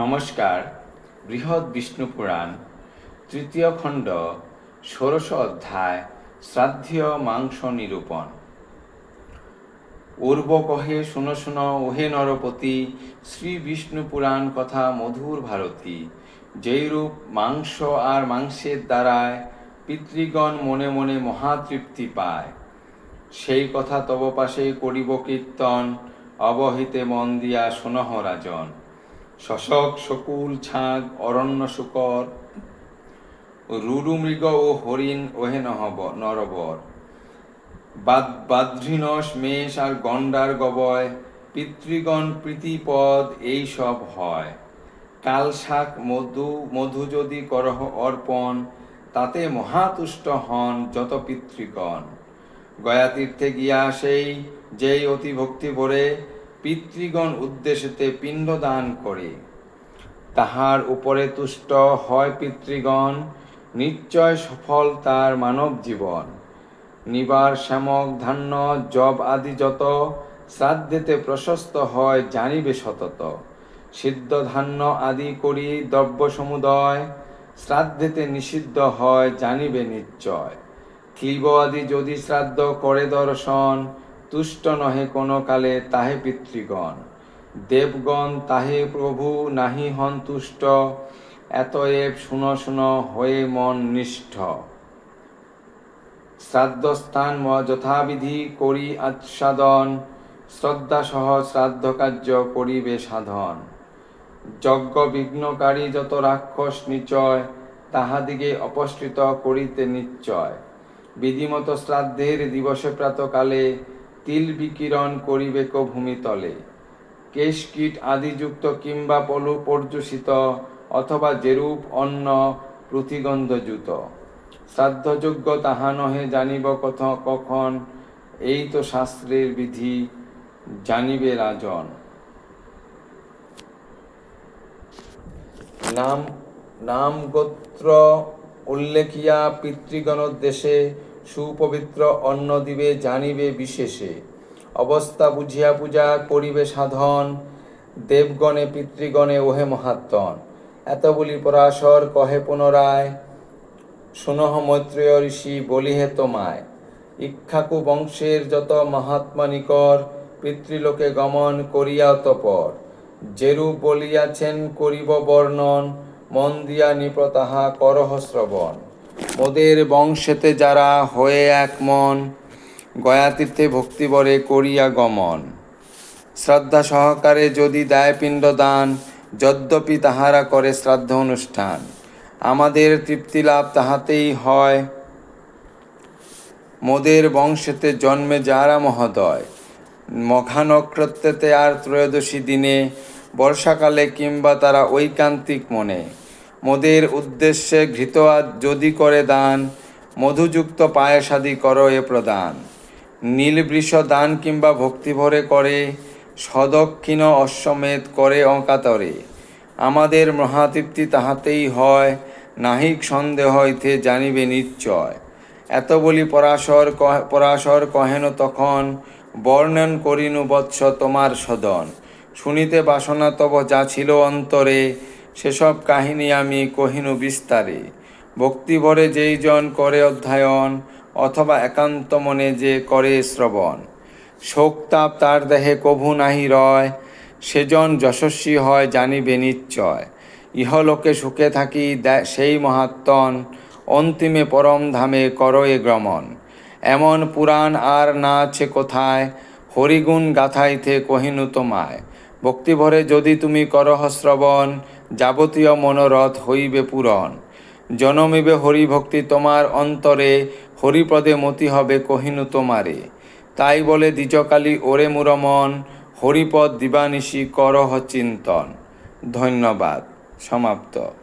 নমস্কার। বৃহৎ বিষ্ণু পুরাণ, তৃতীয় খণ্ড, ষোড়শ অধ্যায়, শ্রাদ্ধীয় মাংস নিরূপণ। উর্ব কহে, শুন শুন, ওহে নরপতি, শ্রী বিষ্ণু পুরাণ কথা মধুর ভারতী। যেইরূপ মাংস আর মাংসের দ্বারায় পিতৃগণ মনে মনে মহাতৃপ্তি পায়, সেই কথা তব পাশে করিব কীর্তন, অবহিতে মন দিয়া শোনহ রাজন। শশক শকুল, ছাগ, অরণ্য শুকর, রুরু মৃগ ও হরিণ ওহে নহব, নরবর। বাদ, বাদ্রিনস, মেষ আর গন্ডার গবয়, পিতৃগণ প্রীতিপদ এই সব হয়। কাল শাক, মধু মধু যদি করহ অর্পণ, তাতে মহাতুষ্ট হন যত পিতৃগণ। গয়া তীর্থে গিয়া সেই, যেই অতি ভক্তি ভরে পিতৃগণ উদ্দেশ্যেতে পিণ্ড দান করে। তাহার উপরে তুষ্ট হয় পিতৃগণ, নিশ্চয় সফল তার মানব জীবন। নিবার শ্যামক ধান্য জব আদি যত শ্রাদ্ধেতে প্রশস্ত হয় জানিবে সতত। সিদ্ধ ধান্য আদি করি দ্রব্য সমুদয় শ্রাদ্ধেতে নিষিদ্ধ হয় জানিবে নিশ্চয়। ক্লীব আদি যদি শ্রাদ্ধ করে দর্শন তুষ্ট নহে কোনো কালে তাহে পিতৃগণ। দেবগণ তাহে প্রভু নাহি হন তুষ্ট, এতএব শুন শুন হয়ে মন নিষ্ঠ। শ্রাদ্ধস্থান যথাবিধি করি আচ্ছাদন, শ্রদ্ধা সহ শ্রাদ্ধ কার্য করিবে সাধন যজ্ঞ বিঘ্নকারী যত রাক্ষস নিচয়, তাহাদিগে অপসৃত করিতে নিশ্চয়। বিধিমত শ্রাদ্ধের দিবসে প্রাতকালে তিল বিকিরণ করিবে কো ভূমিতলে। কেশ কীট আদিযুক্ত কিংবা পলু পর্যুষিত অথবা যেরূপ অন্ন প্রতিগন্ধযুত। শ্রাদ্ধযোগ্য তাহা নহে, জানিব কথ, কখন, এই তো শাস্ত্রের বিধি, জানিবে রাজন। নাম নাম গোত্র উল্লেখিয়া পিতৃগণ দেশে সুপবিত্র অন্ন দিবে, জানিবে বিশেষে। অবস্থা বুঝিয়া পূজা করিবে সাধন, দেবগণে, পিতৃগণে, ওহে মহাত্মন। এত বলি পরাশর কহে পুনরায়, শুনহ মৈত্রেয় ঋষি, বলিহে তোমায়। ইক্ষাকু বংশের যত মহাত্মা নিকর, পিতৃলোকে গমন করিয়া তপর। যেরূপ বলিয়াছেন, করিব বর্ণন, মন দিয়া নিপ তাহা করহ শ্রবণ। মোদের বংশেতে যারা হয়ে এক মন, গয়াতীর্থে ভক্তিবরে করিয়া গমন। শ্রদ্ধা সহকারে যদি দেয় পিণ্ড দান, যদ্যপি তাহারা করে শ্রাদ্ধ অনুষ্ঠান। আমাদের তৃপ্তি লাভ তাহাতেই হয়। মোদের বংশেতে জন্মে যারা মহোদয় মঘা নক্ষত্রেতে আর ত্রয়োদশী দিনে, বর্ষাকালে কিংবা তারা ঐকান্তিক মনে। মোদের উদ্দেশ্যে ঘৃত যদি করে দান, মধুযুক্ত পায়সাদি কর এ প্রদান। নীলবৃষ দান কিংবা ভক্তিভরে করে, সদক্ষিণ অশ্বমেধ করে অকাতরে। আমাদের মহাতৃপ্তি তাহাতেই হয়, নাহিক সন্দেহ হইতে জানিবে নিশ্চয়। এত বলি পরাশর পরাশর কহেন তখন, বর্ণন করিনু বৎস তোমার সদন। শুনিতে বাসনা তব যা ছিল অন্তরে সেসব কাহিনী আমি কহিনু বিস্তারে। ভক্তিভরে যেই জন করে অধ্যয়ন, অথবা একান্ত মনে যে করে শ্রবণ শোকতাপ তার দেহে কভু নাহি রয়, সেজন যশস্বী হয় জানিবে নিশ্চয়। ইহলোকে সুখে থাকি সেই মহাত্মন, অন্তিমে পরম ধামে করয়ে গ্রমণ এমন পুরাণ আর না আছে কোথায়, হরিগুণ গাথাইতে কহিনু তোমায়। ভক্তিভরে যদি তুমি করহ শ্রবণ যাবতীয় মনোরথ হইবে পূরণ। জনমিবে হরিভক্তি তোমার অন্তরে, হরিপদে মতি হবে কহিনু তোমারে। তাই বলে দ্বিজকালী, ওরে মুরমন, হরিপদ দিবানিশি করহ চিন্তন। ধন্যবাদ। সমাপ্ত।